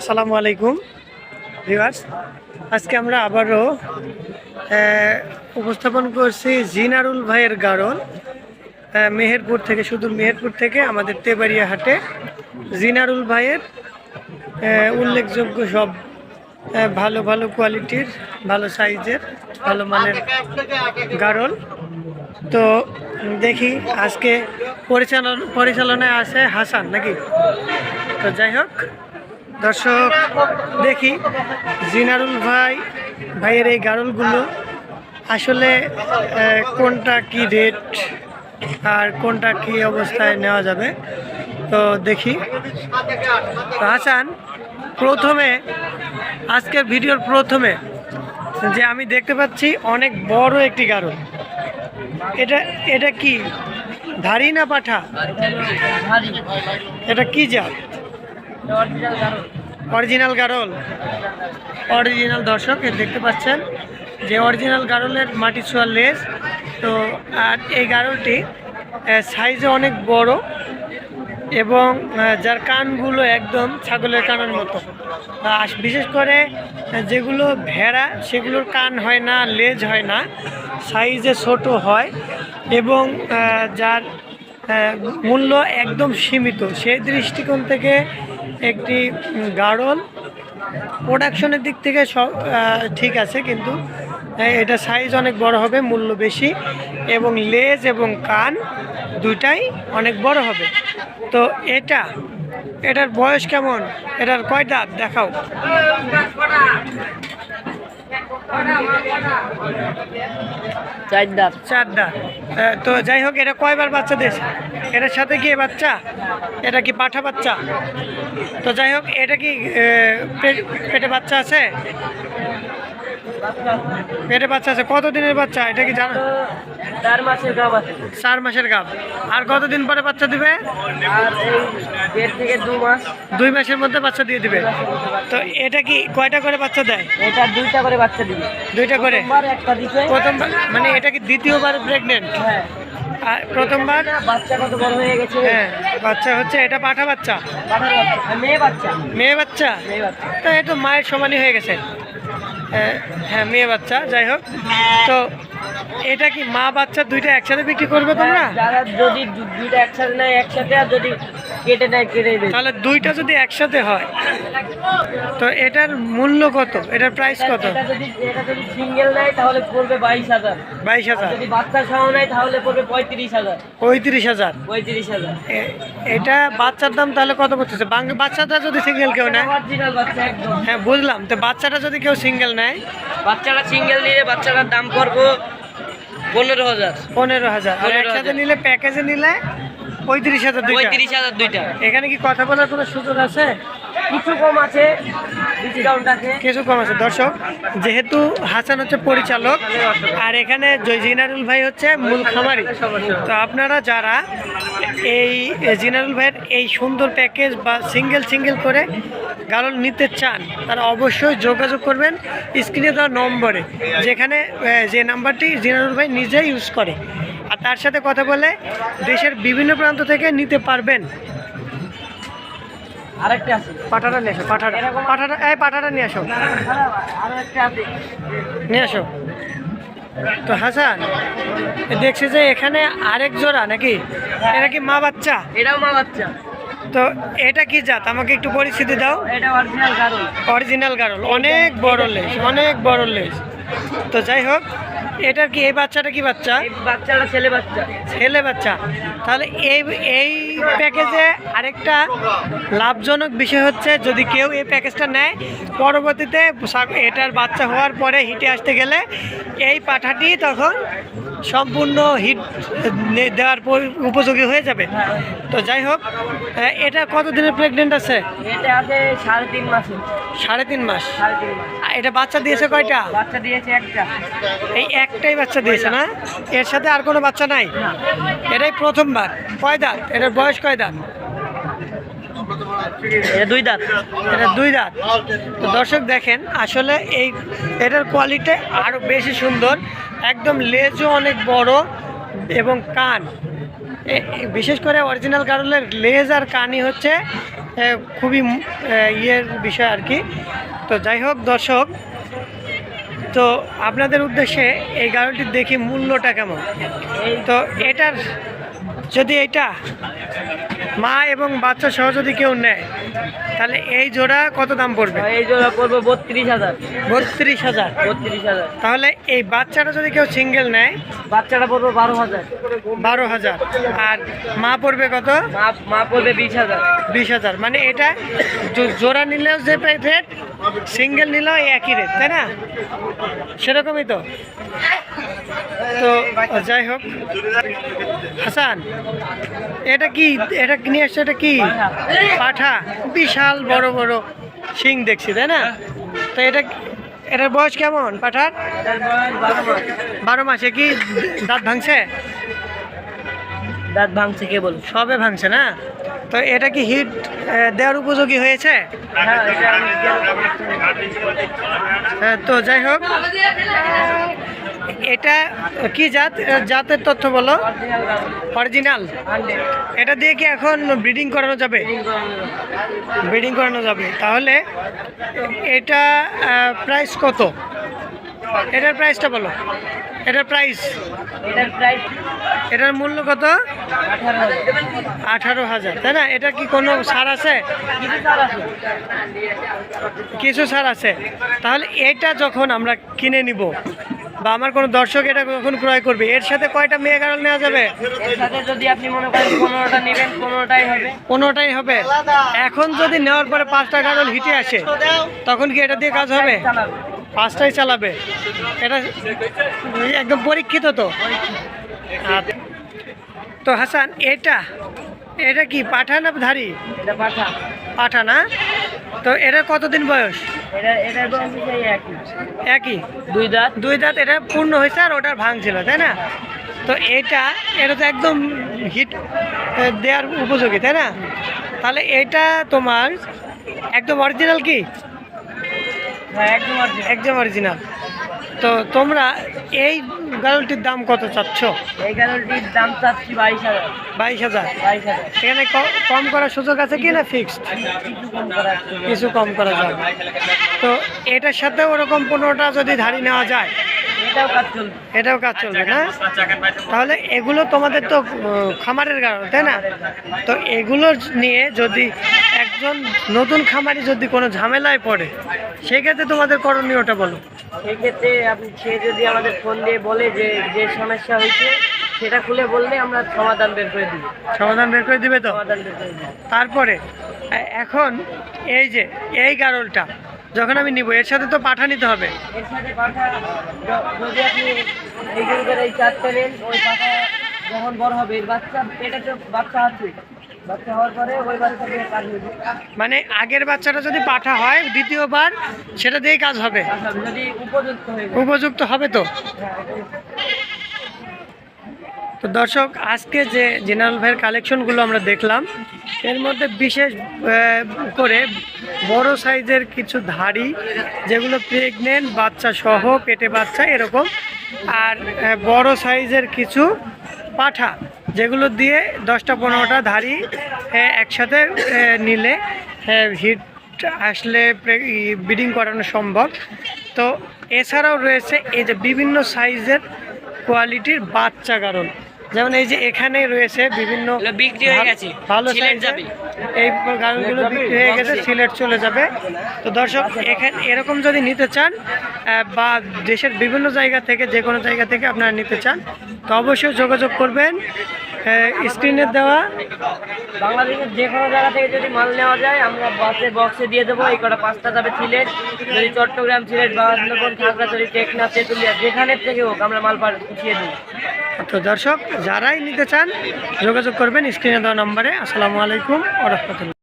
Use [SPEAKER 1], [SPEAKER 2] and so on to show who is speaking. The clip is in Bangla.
[SPEAKER 1] আসসালামু আলাইকুম ভিউয়ার্স। আজকে আমরা আবারও উপস্থাপন করছি জিনারুল ভাইয়ের আহ, মেহেরপুর থেকে শুধু মেহেরপুর থেকে আমাদের তেবাড়িয়া হাটে। জিনারুল ভাইয়ের উল্লেখযোগ্য সব ভালো ভালো কোয়ালিটির ভালো সাইজের ভালো মানের গারল তো দেখি আজকে পরিচালন পরিচালনায় আছে হাসান নাকি? তো যাই হোক দর্শক, দেখি, জিনারুল ভাই, ভাইয়ের এই গারলগুলো আসলে কোনটা কি রেট আর কোনটা কি অবস্থায় নেওয়া যাবে? তো দেখি। হাসান, প্রথমে, আজকের ভিডিওর প্রথমে যে আমি দেখতে পাচ্ছি অনেক বড় একটি গারল। এটা এটা কি ধারি না পাঠা? এটা কি জাত? অরিজিনাল গারল অরিজিনাল দর্শক দেখতে পাচ্ছেন যে অরিজিনাল গারলের মাটি ছোঁয়ার লেজ। তো, আর এই গারলটি সাইজে অনেক বড় এবং যার কানগুলো একদম ছাগলের কানের মতো। বিশেষ করে যেগুলো ভেড়া, সেগুলোর কান হয় না, লেজ হয় না সাইজে ছোট হয় এবং যার মূল্য একদম সীমিত। সেই দৃষ্টিকোণ থেকে একটি গাড়ল প্রোডাকশনের দিক থেকে সব ঠিক আছে, কিন্তু এটা সাইজ অনেক বড় হবে, মূল্য বেশি, এবং লেজ এবং কান দুটাই অনেক বড় হবে। তো এটা, এটার বয়স কেমন? এটার কয়টা দেখাও।
[SPEAKER 2] চার দাঁত
[SPEAKER 1] চার তো যাই হোক, এটা কয়বার বাচ্চা দিয়েছে এটার সাথে কি বাচ্চা? এটা কি পাঠা বাচ্চা? তো যাই হোক, এটা কি পেটে বাচ্চা আছে? পেটে বাচ্চা আছে কত দিনের বাচ্চা? এটা কি জানো?
[SPEAKER 2] চার মাসের গাব আছে।
[SPEAKER 1] চার মাসের গাব। আর কতদিন পরে বাচ্চা দিবে?
[SPEAKER 2] আর দেড় থেকে দু মাস।
[SPEAKER 1] দুই মাসের মধ্যে বাচ্চা দিয়ে দিবে। তো এটা কি কয়টা করে বাচ্চা দেয়?
[SPEAKER 2] এটা দুইটা করে বাচ্চা দিবে।
[SPEAKER 1] দুইটা করে?
[SPEAKER 2] প্রথমবার একটা
[SPEAKER 1] প্রথমবার? মানে এটা কি দ্বিতীয়বার প্রেগনেন্ট
[SPEAKER 2] হ্যাঁ।
[SPEAKER 1] আর প্রথমবার?
[SPEAKER 2] বাচ্চা কত বড় হয়ে গেছে?
[SPEAKER 1] হ্যাঁ বাচ্চা হচ্ছে এটা পাঠা বাচ্চা?
[SPEAKER 2] মেয়ে বাচ্চা।
[SPEAKER 1] মেয়ে বাচ্চা?
[SPEAKER 2] মেয়ে বাচ্চা।
[SPEAKER 1] তো এ তো মায়ের সমানই হয়ে গেছে। হ্যাঁ, হ্যাঁ মেয়ে বাচ্চা যাই হোক। তো এটা কি মা বাচ্চা দুইটা একসাথে বিক্রি করবে তোমরা?
[SPEAKER 2] হ্যাঁ, যারা যদি দুইটা একসাথে নেয় একসাথে আর যদি কেটে নেয় কেটে দেবে।
[SPEAKER 1] তাহলে দুইটা যদি একসাথে হয় তো এটার মূল্য কত? এটার প্রাইস কত?
[SPEAKER 2] এটা যদি এটা যদি সিঙ্গেল নেয় তাহলে পড়বে বাইশ হাজার।
[SPEAKER 1] বাইশ হাজার।
[SPEAKER 2] যদি বাচ্চা সহ নেয় তাহলে পড়বে পঁয়ত্রিশ হাজার।
[SPEAKER 1] পঁয়ত্রিশ হাজার।
[SPEAKER 2] পঁয়ত্রিশ হাজার।
[SPEAKER 1] এটা বাচ্চার দাম তাহলে কত পড়তেছে বাং- বাচ্চাটা যদি সিঙ্গেল কেউ নেয়? হ্যাঁ বুঝলাম। তো বাচ্চাটা যদি কেউ সিঙ্গেল নেয়
[SPEAKER 2] বাচ্চাটা সিঙ্গেল নিলে বাচ্চাটার দাম পড়ব পনেরো হাজার।
[SPEAKER 1] পনেরো হাজার। আর একসাথে নিলে প্যাকেজে নিলে পঁয়ত্রিশ হাজার
[SPEAKER 2] পঁয়ত্রিশ হাজার দুইটা।
[SPEAKER 1] এখানে কি কথা বলার কোনো সুযোগ আছে?
[SPEAKER 2] কিছু কম আছে আছে।
[SPEAKER 1] কিছু কম আছে। দর্শক যেহেতু হাসান হচ্ছে পরিচালক আর এখানে জয়- জিনারুল ভাই হচ্ছে মূল খামারি। তো আপনারা যারা এই জেনারেল ভাইয়ের এই সুন্দর প্যাকেজ বা সিঙ্গেল সিঙ্গেল করে গারল নিতে চান তারা অবশ্যই যোগাযোগ করবেন স্ক্রিনে দেওয়া নম্বরে যেখানে যে নাম্বারটি জেনারেল ভাই নিজেই ইউজ করে। আর তার সাথে কথা বলে দেশের বিভিন্ন প্রান্ত থেকে নিতে পারবেন।
[SPEAKER 2] আরেকটা আছে।
[SPEAKER 1] পাঠাটা নিয়ে আসো পাঠাটা পাঠাটা এই পাঠাটা নিয়ে আসো। নিয়ে আসো। তো হাসান দেখছি যে এখানে আরেক জোড়া নাকি? এটা কি মা বাচ্চা?
[SPEAKER 2] এটাও মা বাচ্চা।
[SPEAKER 1] তো এটা কি জাত? আমাকে একটু পরিচিতি দাও।
[SPEAKER 2] এটা অরিজিনাল গারল।
[SPEAKER 1] অরিজিনাল গারল অনেক বড় লেস অনেক বড় লেস তো যাই হোক এটার কি এই বাচ্চাটা কি বাচ্চা?
[SPEAKER 2] বাচ্চাটা ছেলে বাচ্চা।
[SPEAKER 1] ছেলে বাচ্চা। তাহলে এই এই প্যাকেজে আরেকটা লাভজনক বিষয় হচ্ছে যদি কেউ এই প্যাকেজটা নেয় পরবর্তীতে এটার বাচ্চা হওয়ার পরে হিটে আসতে গেলে এই পাঠাটি তখন সম্পূর্ণ হিট নে- দেওয়ার পর- উপযোগী হয়ে যাবে। তো যাই হোক এটা কত দিনের প্রেগনেন্ট আছে
[SPEAKER 2] সাড়ে তিন মাসে।
[SPEAKER 1] সাড়ে তিন এটা বাচ্চা দিয়েছে কয়টা?
[SPEAKER 2] বাচ্চা দিয়েছে একটা।
[SPEAKER 1] এই একটাই বাচ্চা দিয়েছে না? এর সাথে আর কোনো বাচ্চা নাই? এটাই প্রথমবার। কয় দাঁত? এটার বয়স কয় দাঁত?
[SPEAKER 2] দুই দাঁত।
[SPEAKER 1] এটা দুই দাঁত। তো দর্শক দেখেন আসলে এই এটার কোয়ালিটি আরও বেশি সুন্দর। একদম লেজও অনেক বড় এবং কান। বিশেষ করে অরিজিনাল গারলের লেজ আর কানই হচ্ছে খুবই ইয়ের বিষয় আর কি। তো যাই হোক দর্শক, তো আপনাদের উদ্দেশ্যে এই গাড়লটি দেখি মূল্যটা কেমন? তো এটার যদি এটা মা এবং বাচ্চা সহ যদি কেউ নেয় তাহলে এই জোড়া কত দাম পড়বে?
[SPEAKER 2] এই জোড়া পড়ব বত্রিশ হাজার।
[SPEAKER 1] বত্রিশ হাজার।
[SPEAKER 2] বত্রিশ হাজার।
[SPEAKER 1] তাহলে এই বাচ্চাটা যদি কেউ সিঙ্গেল নেয়
[SPEAKER 2] বাচ্চাটা পড়ব বারো হাজার।
[SPEAKER 1] বারো হাজার। আর মা পড়বে কত?
[SPEAKER 2] মা মা পড়বে বিশ হাজার।
[SPEAKER 1] বিশ হাজার। মানে এটা জোড়া নিলেও যে রেট সিঙ্গেল নিলেও একই রেট তাই না? সেরকমই তো। তো, যাই হোক। হাসান, এটা কি, এটা নিয়ে আসছে, এটা কি? পাঠা। বিশাল বড় বড় শিং দেখছি, তাই না? তো এটা এটার বয়স কেমন, পাঠার?
[SPEAKER 2] বারো মাসে
[SPEAKER 1] কি দাঁত ভাঙছে?
[SPEAKER 2] দাঁত ভাঙছে কে বল
[SPEAKER 1] সবে ভাঙছে না? তো এটা কি হিট দেওয়ার উপযোগী হয়েছে?
[SPEAKER 2] হ্যাঁ
[SPEAKER 1] হ্যাঁ, তো যাই হোক। এটা কি জাত? জাতের তথ্য বলো। অরিজিনাল। এটা দিয়ে কি এখন ব্রিডিং করানো যাবে? ব্রিডিং করানো যাবে। তাহলে এটা প্রাইস কত? এটার প্রাইসটা বলো। এটার প্রাইস
[SPEAKER 2] এটার প্রাইস
[SPEAKER 1] এটার মূল্য কত?
[SPEAKER 2] আঠারো হাজার
[SPEAKER 1] তাই না? এটা কি কোনো সার আছে?
[SPEAKER 2] কিছু সার আছে।
[SPEAKER 1] তাহলে এটা যখন আমরা কিনে নিব বা আমার কোনো দর্শক এটা যখন ক্রয় করবে? এর সাথে কয়টা মেয়ে গাড়ল নেওয়া যাবে?
[SPEAKER 2] যদি আপনি মনে করেন পনেরোটা নেবেন পনেরোটাই হবে।
[SPEAKER 1] পনেরোটাই হবে। এখন যদি নেওয়ার পরে পাঁচটা গাড়ল হিটে আসে তখন কি এটা দিয়ে কাজ হবে? পাঁচটাই চালাবে। এটা একদম পরীক্ষিত তো। তো হাসান এটা এটা কি পাঠা না ধারি?
[SPEAKER 2] পাঠা
[SPEAKER 1] না তো এটা কতদিন বয়স?
[SPEAKER 2] একই। দুই দাঁত।
[SPEAKER 1] দুই দাঁত এটা পূর্ণ হয়েছে আর ওটার ভাঙছিল তাই না? তো এটা এটা তো একদম হিট দেওয়ার উপযোগী তাই না? তাহলে এটা তোমার একদম অরিজিনাল কি?
[SPEAKER 2] হ্যাঁ একদম
[SPEAKER 1] একদম অরিজিনাল তো তোমরা এই গাড়লটির দাম কত চাচ্ছ?
[SPEAKER 2] এই গাড়লটির দাম চাচ্ছি বাইশ হাজার।
[SPEAKER 1] বাইশ হাজার। এখানে কম করার সুযোগ আছে কি না ফিক্সড
[SPEAKER 2] কিছু কম করা একটু।
[SPEAKER 1] কিছু কম করা যাবে। তো এটার সাথে ওরকম পনেরোটা যদি ধাড়ি নেওয়া যায়
[SPEAKER 2] এটাও কাজ চলবে।
[SPEAKER 1] এটাও কাজ চলবে না? তাহলে এগুলো তোমাদের তো খামারের কারণ তাই না? তো এগুলো নিয়ে যদি একজন নতুন খামারি যদি কোনো ঝামেলায় পড়ে সেক্ষেত্রে তোমাদের করণীয়টা বলো।
[SPEAKER 2] সেক্ষেত্রে আপনি সে যদি আমাদের ফোন দিয়ে বলে যে যে সমস্যা হয়েছে সেটা খুলে বললে আমরা সমাধান বের করে দিব।
[SPEAKER 1] সমাধান বের করে দিবে তো?
[SPEAKER 2] সমাধান বের করে দিব।
[SPEAKER 1] তারপরে এখন এই যে এই গারলটা যখন আমি নিব এর সাথে তো পাঠা নিতে হবে।
[SPEAKER 2] এর সাথে পাঠা যদি আপনি এই গরুদের এই চারটে নেন ওই পাঠা যখন বড় হবে এর বাচ্চা পেটে তো বাচ্চা আছে। দিয়ে।
[SPEAKER 1] মানে আগের বাচ্চাটা যদি পাঠা হয়, দ্বিতীয়বার, সেটা দিয়েই কাজ হবে?
[SPEAKER 2] উপযুক্ত
[SPEAKER 1] হবে তো? তো দর্শক, আজকে যে জেনারেল ভাইয়ের কালেকশনগুলো আমরা দেখলাম, এর মধ্যে বিশেষ করে বড় সাইজের কিছু ধাড়ি, যেগুলো প্রেগনেন্ট বাচ্চা সহ, পেটে বাচ্চা, এরকম। আর বড় সাইজের কিছু পাঠা। যেগুলো দিয়ে দশটা পনেরোটা আহ, একসাথে নিলে হিট আসলে ব্রিডিং করানো সম্ভব। তো এছাড়াও রয়েছে এই যে বিভিন্ন সাইজের কোয়ালিটির বাচ্চা কারণ যেমন এই যে এখানে রয়েছে বিভিন্ন
[SPEAKER 2] বিক্রি হয়ে
[SPEAKER 1] ভালো-
[SPEAKER 2] গেছে।
[SPEAKER 1] ভালো
[SPEAKER 2] যাবে।
[SPEAKER 1] এই গাড়িগুলো বিক্রি হয়ে গেছে সিলেট চলে যাবে। তো দর্শক এখানে এরকম যদি নিতে চান বা দেশের বিভিন্ন জায়গা থেকে যে কোনো জায়গা থেকে আপনারা নিতে চান তো অবশ্যই যোগাযোগ করবেন। স্ক্রিনে দেওয়া
[SPEAKER 2] বাংলাদেশের যে কোনো জায়গা থেকে যদি মাল নেওয়া যায় আমরা বাসে বক্সে দিয়ে দেবো। এই কটা পাঁচটা যাবে সিলেট। যদি চট্টগ্রাম সিলেট বান্দরবন খাগড়াছড়ি টেকনা তেঁতুলিয়া যেখানের থেকে হোক আমরা মাল পাঠিয়ে দিই
[SPEAKER 1] তো দর্শক যারাই নিতে চান যোগাযোগ করবেন স্ক্রিনে দেওয়া নম্বরে। আসসালামু আলাইকুম রহমতুল্লাহ।